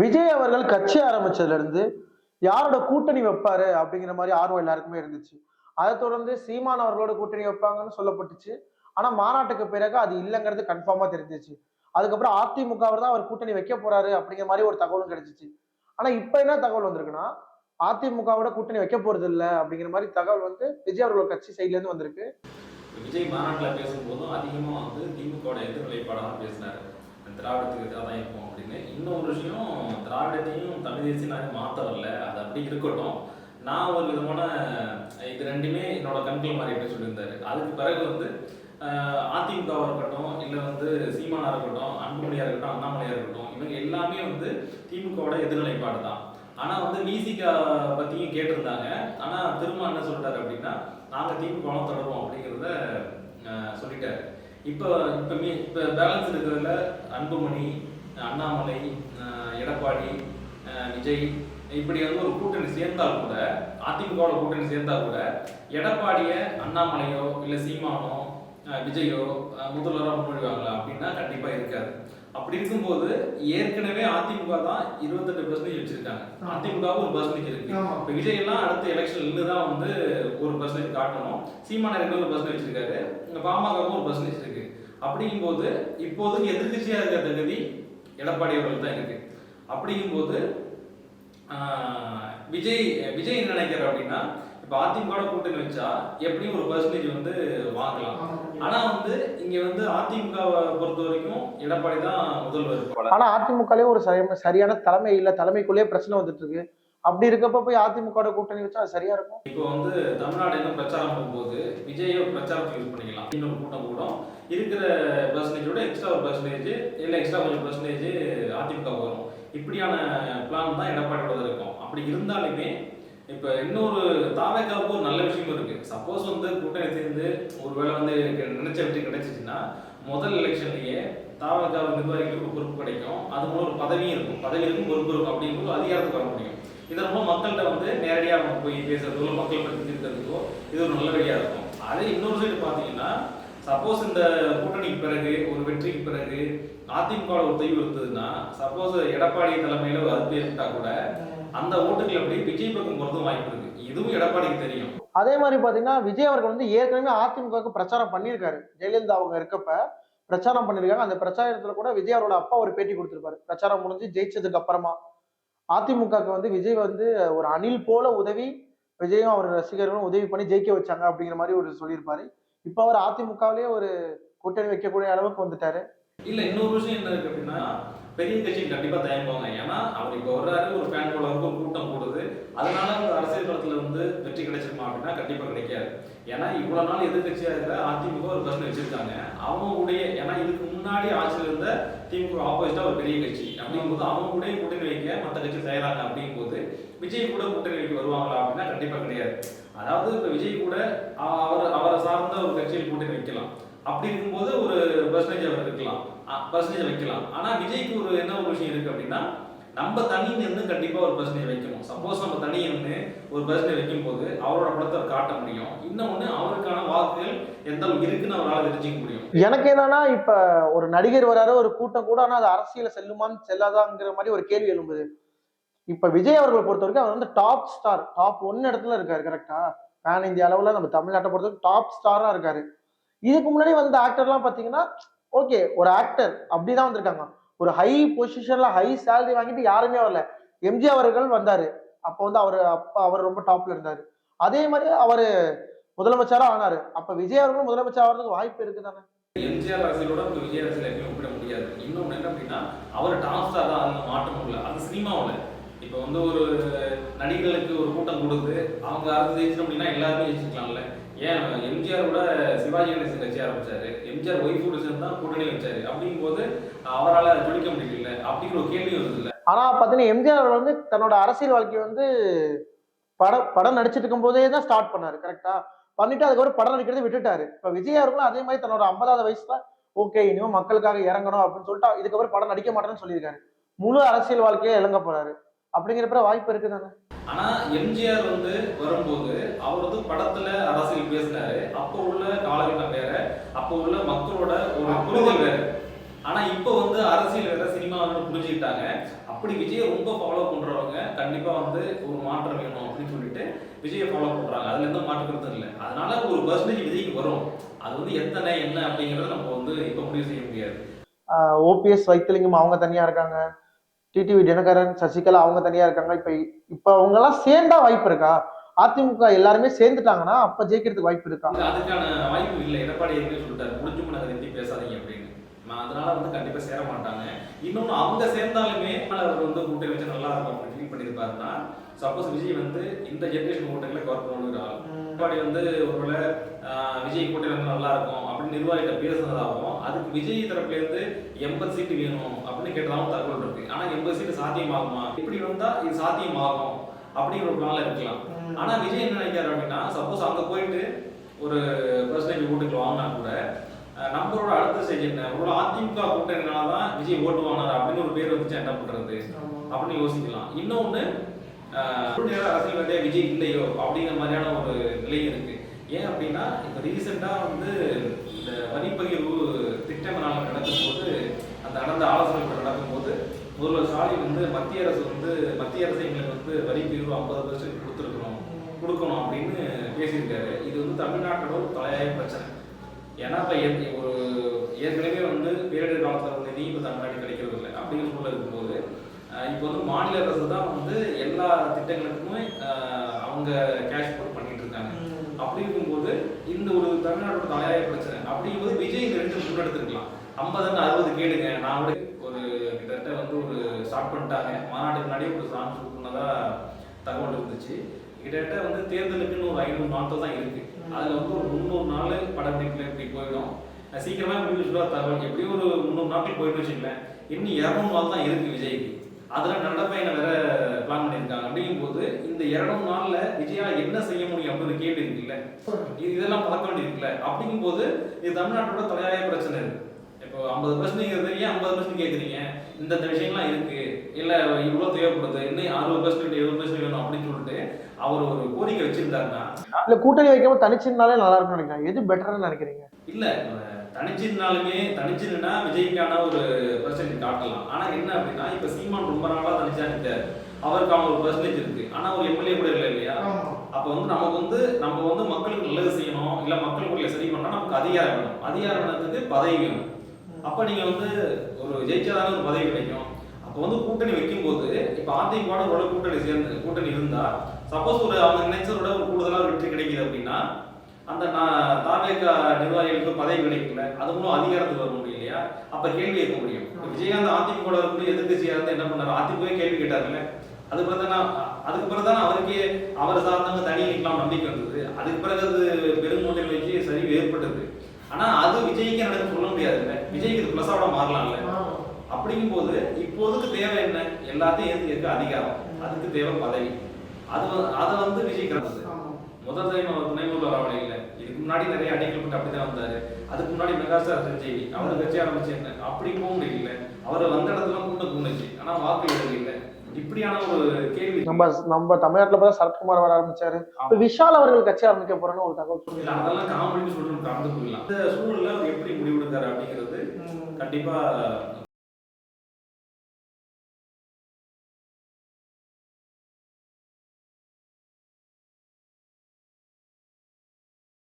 விஜய் அவர்கள் கட்சி ஆரம்பிச்சதுல இருந்து யாரோட கூட்டணி வைப்பாரு அப்படிங்கிற மாதிரி ஆர்வம் எல்லாருக்குமே இருந்துச்சு. அதை தொடர்ந்து சீமான் அவர்களோட கூட்டணி வைப்பாங்கன்னு சொல்லப்பட்டுச்சு. ஆனா மாநாட்டுக்கு பிறகு அது இல்லைங்கிறது கன்ஃபார்மா தெரிஞ்சிச்சு. அதுக்கப்புறம் அதிமுக தான் அவர் கூட்டணி வைக்க போறாரு அப்படிங்கிற மாதிரி ஒரு தகவலும் கிடைச்சிச்சு. ஆனா இப்ப என்ன தகவல் வந்திருக்குன்னா அதிமுகவோட கூட்டணி வைக்க போறது இல்ல அப்படிங்கிற மாதிரி தகவல் வந்து விஜய் அவர்களோட கட்சி சைட்ல இருந்து வந்திருக்கு. விஜய் மாநாட்டில் பேசும்போதும் அதிகமாக வந்து திமுகவோட எதிர்நிலைப்பாடாக பேசினார். திராவிடத்துக்கு எதிராக தான் இருக்கும் அப்படின்னு. இன்னொரு விஷயம் திராவிடத்தையும் தமிழ் தேசியனாக மாற்ற வரல. அது அப்படி இருக்கட்டும். நான் ஒரு விதமான இது ரெண்டுமே என்னோட கண்கள் மாதிரி எப்படி சொல்லியிருந்தாரு. அதுக்கு பிறகு வந்து அதிமுகவாக இருக்கட்டும் இல்லை வந்து சீமானா இருக்கட்டும் அன்புமணியாக இருக்கட்டும் அண்ணாமலையாக இருக்கட்டும் இவங்க எல்லாமே வந்து திமுகவோட எதிர்நிலைப்பாடு தான். ஆனால் வந்து விசிகா பற்றியும் கேட்டிருந்தாங்க. ஆனால் திரும்ப என்ன சொல்கிறாரு அப்படின்னா நாங்கள் திமுக தொடர்வோம் அப்படிங்கிறத சொல்லிட்டாரு. இப்போ இப்போ மீ இப்போ பேலன்ஸ் இருக்கிறதுல அன்புமணி அண்ணாமலை எடப்பாடி விஜய் இப்படி வந்து ஒரு கூட்டணி சேர்ந்தால் கூட அதிமுகவோட கூட்டணி சேர்ந்தால் கூட எடப்பாடியை அண்ணாமலையோ இல்லை சீமானோ விஜயோ முதல்வராக முன்மொழிவாங்களா அப்படின்னா கண்டிப்பாக இருக்காது. அப்படி இருக்கும்போது ஏற்கனவே அதிமுக தான் இருபத்தெட்டு பர்சன்டேஜ் வச்சிருக்காங்க. அதிமுக ஒரு பர்சன்டேஜ் இருக்கு. இப்போ விஜய் எல்லாம் அடுத்த எலெக்ஷன்ல தான் வந்து ஒரு பர்சன்டேஜ் காட்டணும். சீமான ஒரு பர்சன்டேஜ் வச்சிருக்காரு. பாமகவும் ஒரு பர்சன்டேஜ் இருக்கு. அப்படிங்கும்போது இப்போதைக்கு எதிர்க்கட்சியா இருக்கிற தகுதி எடப்பாடி அவர்கள் தான் இருக்கு. அப்படிங்கும்போது விஜய் விஜய் நினைக்கிறார் அப்படின்னா இப்போ அதிமுக கூட்டணி வச்சா எப்படியும் ஒரு பர்சன்டேஜ் வந்து வாங்கலாம். ஆனா வந்து இங்க வந்து அதிமுகவை பொறுத்த வரைக்கும் எடப்பாடி தான் முதல்வர். ஆனா அதிமுகலயே ஒரு சரி- சரியான தலைமை இல்ல தலைமைக்குள்ளேயே பிரச்சனை வந்துட்டு இருக்கு. அப்படி இருக்கப்ப போய் அதிமுக கூட்டணி வச்சா அது சரியா இருக்கும்? இப்போ வந்து தமிழ்நாடு என்ன பிரச்சாரம் போகும்போது விஜயோ பிரச்சாரத்துக்கு யூஸ் பண்ணிக்கலாம்? இன்னொரு கூட்டம் கூடம். இருக்கிற பர்சன்டேஜோட எக்ஸ்ட்ரா ஒரு பர்சன்டேஜ் இல்லை எக்ஸ்ட்ரா கொஞ்சம் பர்சன்டேஜ் அதிமுக வரும். இப்படியான பிளான் தான் எடப்பாடியோட இருக்கும். அப்படி இருந்தாலுமே இப்போ இன்னொரு தாவேக்காவுக்கு ஒரு நல்ல விஷயமும் இருக்கு. சப்போஸ் வந்து கூட்டணி சேர்ந்து ஒருவேளை வந்து எனக்கு நினைச்ச வெற்றி கிடைச்சிச்சுன்னா முதல் எலெக்ஷன்லயே தாவேக்கா நிர்வாகிகளுக்கு ஒரு பொறுப்பு கிடைக்கும். அது மூலம் ஒரு பதவியும் இருக்கும். பதவி இருக்கும் பொறுப்பு இருக்கும் அப்படிங்கிறது அதிகாரத்துக்கு வர முடியும். இதன் மூலம் மக்கள்கிட்ட வந்து நேரடியாக அவங்க போய் பேசுறதோ மக்கள் பற்றி இது ஒரு நல்ல வழியாக இருக்கும். அதே இன்னொரு சைடு பார்த்தீங்கன்னா சப்போஸ் இந்த கூட்டணிக்கு பிறகு ஒரு வெற்றிக்கு பிறகு அதிமுக ஒரு தெய்வம் இருந்ததுன்னா சப்போஸ் எடப்பாடி தலைமையில ஒரு அறுப்பு ஏற்பட்டா கூட அந்த ஓட்டுகள் அப்படி விஜய் பக்கம் போறதும் வாய்ப்பு இருக்கு. இதுவும் எடப்பாடிக்கு தெரியும். அதே மாதிரி பாத்தீங்கன்னா விஜய் அவர்கள் வந்து ஏற்கனவே அதிமுகவுக்கு பிரச்சாரம் பண்ணியிருக்காரு. ஜெயலலிதா அவங்க இருக்கப்ப பிரச்சாரம் பண்ணிருக்காங்க அந்த பிரச்சாரத்துல கூட விஜய் அவரோட அப்பா ஒரு பேட்டி கொடுத்திருப்பாரு. பிரச்சாரம் முடிஞ்சு ஜெயிச்சதுக்கு அப்புறமா. அதிமுகவுக்கு வந்து விஜய் வந்து ஒரு அணில் போல உதவி விஜயும் அவர் ரசிகர்களும் உதவி பண்ணி ஜெயிக்க வச்சாங்க அப்படிங்கிற மாதிரி ஒரு சொல்லியிருப்பாரு. இப்ப அவர் அதிமுகவிலேயே ஒரு கூட்டணி வைக்கக்கூடிய அளவுக்கு வந்துட்டாரு. இல்ல இன்னொரு விஷயம் என்ன இருக்கு அப்படின்னா பெரிய கட்சி கண்டிப்பா தயங்குவாங்க. ஏன்னா அவர் இப்ப வர்றாரு ஒரு ஃபேன் ஃபாலோவருக்கு ஒரு கூட்டம் கூடுது அதனால ஒரு அரசியல் களத்துல வந்து வெற்றி கிடைச்சிருமா அப்படின்னா கண்டிப்பா கிடைக்காது. ஏன்னா இவ்வளவு நாள் எதிர்கட்சியா இருக்கிற அதிமுக ஒரு பிரச்சனை வச்சிருக்காங்க. அவங்களுடைய ஏன்னா இதுக்கு முன்னாடி ஆட்சியில் இருந்த திமுக ஆப்போசிட்டா ஒரு பெரிய கட்சி. அப்படிங்கும்போது அவங்க கூட கூட்டணி வைக்க மற்ற கட்சி செய்யறாங்க அப்படிங்கும்போது விஜய் கூட கூட்டணி வைக்க வருவாங்களா அப்படின்னா கண்டிப்பா கிடையாது. அதாவது இப்ப விஜய் கூட அவர் அவரை சார்ந்த ஒரு கட்சியில் கூட்டணி வைக்கலாம். அப்படி இருக்கும்போது ஒரு பர்சன்டேஜ் இருக்கலாம். பர்சன்டேஜ் வைக்கலாம். ஆனால் விஜய்க்கு ஒரு என்ன ஒரு விஷயம் இருக்குது அப்படின்னா நம்ம தனி நின்று கண்டிப்பா ஒரு பர்சன்டேஜ் வைக்கணும். சப்போஸ் நம்ம தனி நின்று ஒரு பர்சன்டேஜ் வைக்கும் போது அவரோட படத்தை காட்ட முடியும். இன்னொன்று அவருக்கான வாக்குகள் எந்த இருக்குன்னு அவரால் தெரிஞ்சுக்க முடியும். எனக்கு என்னன்னா இப்போ ஒரு நடிகர் வராரு ஒரு கூட்டம் கூட ஆனால் அது அரசியல செல்லுமான்னு செல்லாதாங்கிற மாதிரி ஒரு கேள்வி எழும்புது. இப்போ விஜய் அவர்களை பொறுத்த வரைக்கும் அவர் வந்து டாப் ஸ்டார் டாப் ஒன் இடத்துல இருக்காரு கரெக்டா பேன் இந்திய அளவில் நம்ம தமிழ்நாட்டை பொறுத்த வரைக்கும் டாப் ஸ்டாராக இருக்காரு. இதுக்கு முன்னாடி வந்த ஆக்டர்லாம் பார்த்தீங்கன்னா ஓகே ஒரு ஆக்டர் அப்படிதான் வந்திருக்காங்க. ஒரு ஹை பொசிஷன்ல ஹை சேலரி வாங்கிட்டு யாருமே வரல. எம்ஜி அவர்கள் வந்தாரு. அப்போ வந்து அவர் அப்பா அவர் ரொம்ப டாப்ல இருந்தாரு. அதே மாதிரி அவரு முதலமைச்சரா ஆனாரு. அப்ப விஜய் அவர்களும் முதலமைச்சர் ஆகிறதுக்கு வாய்ப்பு இருக்கு தானே எம்ஜிஆர் அரசியலோட இப்ப விஜய் அரசியல் எப்பயும் ஒப்பிட முடியாது? இன்னொன்னு என்ன அப்படின்னா அவர் டாப் ஸ்டார் தான் அந்த மாற்றம் இல்லை. அது சினிமாவில். இப்போ வந்து ஒரு நடிகர்களுக்கு ஒரு கூட்டம் கொடுத்து அவங்க அரசு ஜெயிச்சிடும் அப்படின்னா எல்லாருமே ஜெயிச்சிருக்கலாம்ல. ஏன் எம்ஜிஆரோட சிவாஜி கணேசன் கட்சி ஆரம்பிச்சாரு. எம்ஜிஆர் ஒய்ஃபு சேர்ந்து தான் கூட்டணி வச்சாரு. அப்படிங்கும்போது அவரால் ஜொலிக்க முடியல அப்படிங்கிற ஒரு கேள்வி வருது இல்லை ஆனால் பார்த்தீங்கன்னா எம்ஜிஆர் வந்து தன்னோட அரசியல் வாழ்க்கையை வந்து படம் படம் நடிச்சிட்டு இருக்கும் போதே தான் ஸ்டார்ட் பண்ணாரு கரெக்டா பண்ணிட்டு அதுக்கப்புறம் படம் நடிக்கிறதை விட்டுட்டாரு. இப்போ விஜயா அவர்களும் அதே மாதிரி தன்னோட ஐம்பதாவது வயசுல ஓகே இனிமே மக்களுக்காக இறங்கணும் அப்படின்னு சொல்லிட்டு இதுக்கப்புறம் படம் நடிக்க மாட்டேன்னு சொல்லியிருக்காரு. முழு அரசியல் வாழ்க்கையை இழங்க போறாரு. அப்படிங்கிறப்ப வாய்ப்பு இருக்குதானே? ஆனா எம்ஜிஆர் வந்து வரும்போது அவர் வந்து படத்துல அரசியல் பேசினாரு. அப்போ உள்ள காலகட்டம் வேற அப்போ உள்ள மக்களோட ஒரு புரிதல் வேற. ஆனா இப்போ வந்து அரசியல் புரிஞ்சுக்கிட்டாங்க. அப்படி விஜயை ரொம்ப ஃபாலோ பண்றவங்க கண்டிப்பா வந்து ஒரு மாற்றம் வேணும் அப்படின்னு சொல்லிட்டு விஜயை ஃபாலோ பண்றாங்க. அதுல எந்த மாற்று கருத்தும் இல்லை. அதனால ஒரு பர்சன்டேஜ் விஜய்க்கு வரும். அது வந்து எத்தனை என்ன அப்படிங்கறத நம்ம வந்து இப்ப முடிவு செய்ய முடியாது. ஓபிஎஸ் வைத்திலிங்கம் அவங்க தனியா இருக்காங்க. டிடிவி தினகரன் சசிகலா அவங்க தனியா இருக்காங்க. இப்ப இப்ப அவங்க எல்லாம் சேர்ந்தா வாய்ப்பு இருக்கா? அதிமுக எல்லாருமே சேர்ந்துட்டாங்கன்னா அப்ப ஜெயிக்கிறதுக்கு வாய்ப்பு இருக்கா? அதுக்கான வாய்ப்பு இல்லை. எடப்பாடி சொல்லிட்டாரு. முடிஞ்சு பேசாதீங்க அப்படின்னு. அதனால வந்து கண்டிப்பா சேர மாட்டாங்க. இன்னொன்னு அவங்க சேர்ந்தாலுமே அவர் வந்து கூட்டணி வச்சு நல்லா இருக்கும் அப்படின்னு ஃபீல் பண்ணியிருப்பாருன்னா சப்போஸ் விஜய் வந்து இந்த ஜென்ரேஷன் கூட்டங்களை கவர் பண்ணணுங்கிற ஆள் வந்து ஒருவேளை விஜய் கூட்டணி வந்து நல்லா இருக்கும் அப்படின்னு நிர்வாகிகிட்ட பேசுனதாகவும் அதுக்கு விஜய் தரப்புலேருந்து எண்பது சீட்டு வேணும் அப்படின்னு கேட்டதாகவும் தகவல் இருக்கு. ஆனா எண்பது சீட்டு சாத்தியமாகுமா? இப்படி வந்தா இது சாத்தியமாகும் அப்படிங்கிற ஒரு பிளான்ல இருக்கலாம். ஆனா விஜய் என்ன நினைக்கிறார் அப்படின்னா சப்போஸ் அங்க போயிட்டு ஒரு பர்சன்டேஜ் கூட்டுக்கு வாங்கினா கூட நம்மளோட அடுத்த ஸ்டேஜ் என்ன? ஒரு அதிமுக கூட்டணினால தான் விஜய் ஓட்டு வாங்கினார்? அப்படின்னு ஒரு பேர் வந்துச்சு என்ன பண்றது? அப்படின்னு யோசிக்கலாம். ஒரு நேரம் அரசியல்வாதியா விஜய் இல்லையோ? அப்படிங்கிற மாதிரியான ஒரு நிலை இருக்கு. ஏன் அப்படின்னா இப்போ ரீசெண்டாக வந்து இந்த வரி பகிர்வு திட்டம் நாள் நடக்கும்போது அந்த நடந்த ஆலோசனை கூட்டம் நடக்கும்போது முதல்வர் ஸ்டாலின் வந்து மத்திய அரசு வந்து மத்திய அரசு எங்களுக்கு வந்து வரி பகிர்வு ஐம்பது பர்சன்ட் கொடுத்துருக்கணும் கொடுக்கணும் அப்படின்னு பேசியிருக்காரு. இது வந்து தமிழ்நாட்டோட ஒரு தலையாய பிரச்சனை. ஏன்னா இப்போ ஒரு ஏற்கனவே வந்து பேரிடர் காலத்தில் வந்து நிதி இப்போ தமிழ்நாடு கிடைக்கிறது இல்லை அப்படிங்கிற சூழல் இருக்கும்போது இப்போ வந்து மாநில அரசு தான் வந்து எல்லா திட்டங்களுக்குமே அவங்க கேஷ் போட் பண்ணிட்டு இருக்காங்க. அப்படி இருக்கும்போது இந்த ஒரு தமிழ்நாட்டோட தலையாய பிரச்சனை. அப்படிங்கும்போது விஜய் இந்த ரெண்டு முன்னெடுத்திருக்கலாம். ஐம்பதுன்னு அறுபது கேளுங்க நான் கூட ஒரு கிட்டத்தட்ட வந்து ஒரு ஸ்டார்ட் பண்ணிட்டாங்க. மாநாட்டுக்கு முன்னாடியே ஒரு சாங் பண்ணதா தகவல் இருந்துச்சு. கிட்டத்தட்ட வந்து தேர்தலுக்குன்னு ஒரு ஐநூறு நாட்கள் தான் இருக்கு. அதுல வந்து ஒரு முந்நூறு நாள் படப்பிடிப்புல இப்படி போயிடும். அஹ் சீக்கிரமா முடிவு சொல்ல தகவல். எப்படியும் ஒரு முந்நூறு நாட்கள் போயிட்டு வச்சுக்கலேன் இன்னும் இரநூறு நாள் தான் இருக்கு விஜய்க்கு. அதுல நடப்பயணம் வேற பிளான் பண்ணியிருக்காங்க. அப்படிங்கும்போது இந்த இருநூறு நாள்ல விஜயால என்ன செய்ய முடியும் அப்படின்னு கேள்வி இருக்குல்ல. இது இதெல்லாம் பார்க்க வேண்டியிருக்குல்ல அப்படிங்கும்போது இது தமிழ்நாட்டோட தலையாய பிரச்சனை இருக்கு இப்போ ஐம்பது பர்சன்ட் ஏன் ஐம்பது பர்சன்ட் கேட்குறீங்க இந்த இந்த விஷயம்லாம் இருக்கு. இல்ல இவ்வளவு தேவைப்படுது. இன்னும் அறுபது பர்சன்ட் எழுபது பர்சன்ட் வேணும் அப்படின்னு சொல்லிட்டு அவர் ஒரு கோரிக்கை வச்சிருந்தாருன்னா? இல்ல கூட்டணி வைக்காம தனிச்சிருந்தாலே நல்லா இருக்கும்னு நினைக்கிறேன். எது பெட்டர்னு நினைக்கிறீங்க? இல்ல தனிச்சிருந்தாலுமே தனிச்சிருந்தா விஜய்க்கான ஒரு பர்சன்டேஜ் காட்டலாம். ஆனா என்ன அப்படின்னா இப்ப சீமான் ரொம்ப நாளா தனிச்சா நிற்காரு அவருக்கான ஒரு பர்சன்டேஜ் இருக்கு. ஆனா ஒரு எம்எல்ஏ கூட இல்லை இல்லையா? அப்ப வந்து நமக்கு வந்து நம்ம வந்து மக்களுக்கு நல்லது செய்யணும். இல்ல மக்களுக்குள்ள சரி பண்ணா நமக்கு அதிகாரம் வேணும். அதிகாரம் வேணுறதுக்கு பதவி வேணும். அப்போ நீங்க வந்து ஒரு ஜெயிச்சாதான ஒரு பதவி கிடைக்கும். அப்போ வந்து கூட்டணி வைக்கும்போது இப்போ அதிமுக ஒரு கூட்டணி சேர்ந்து கூட்டணி இருந்தா சப்போஸ் ஒரு அவங்க நினைச்சதோட ஒரு கூடுதலாக ஒரு வெற்றி கிடைக்குது அப்படின்னா அந்த நான் தாவேக நிர்வாகிகளுக்கு பதவி கிடைக்கல. அது மூலம் அதிகாரத்துக்கு வர முடியும் இல்லையா? அப்ப கேள்வி கேட்க முடியும். விஜயகாந்த் அதிமுக இருந்து எதிர்கட்சியா இருந்து என்ன பண்ணாரு? அதிமுக கேள்வி கேட்டாருல்ல அது பிறகு அதுக்கு பிறகு தான் அவருக்கே அவர் சார்ந்தவங்க தனி நிற்கலாம் நம்பிக்கை வந்தது. அதுக்கு பிறகு அது பெருமூட்டை வச்சு சரிவு ஏற்பட்டது. ஆனா அது விஜய்க்கு நடக்கும் சொல்ல முடியாதுல்ல. விஜய்க்கு இது பிளஸாவோட மாறலாம்ல. அப்படிங்கும்போது இப்போதுக்கு தேவை என்ன? எல்லாத்தையும் ஏற்று இருக்க அதிகாரம். அதுக்கு தேவை பதவி. அது அதை வந்து விஜய் கிடந்தது முதல் டைம் அவர் துணை முதல்வர் ஆகல இல்ல இதுக்கு முன்னாடி நிறைய அடிக்கல் பட்டு அப்படிதான் வந்தாரு. அதுக்கு முன்னாடி மெகாஸ்டார் சஞ்சய் அவர் கட்சி ஆரம்பிச்சு என்ன? அப்படி போக முடியல. அவர் வந்த இடத்துல கூட்டம் கூண்டுச்சு ஆனா வாக்கு எழுத இல்ல. இப்படியான ஒரு கேள்வி. நம்ம நம்ம தமிழ்நாட்டுல பார்த்தா சரத்குமார் வர ஆரம்பிச்சாரு. இப்ப விஷால் அவர்கள் கட்சி ஆரம்பிக்க போறேன்னு ஒரு தகவல் சொல்லுங்க. அதெல்லாம் காமெடின்னு சொல்லிட்டு கடந்து போயிடலாம் இந்த சூழல்ல அவர் எப்படி முடிவெடுக்காரு அப்படிங்கிறது கண்டிப்பா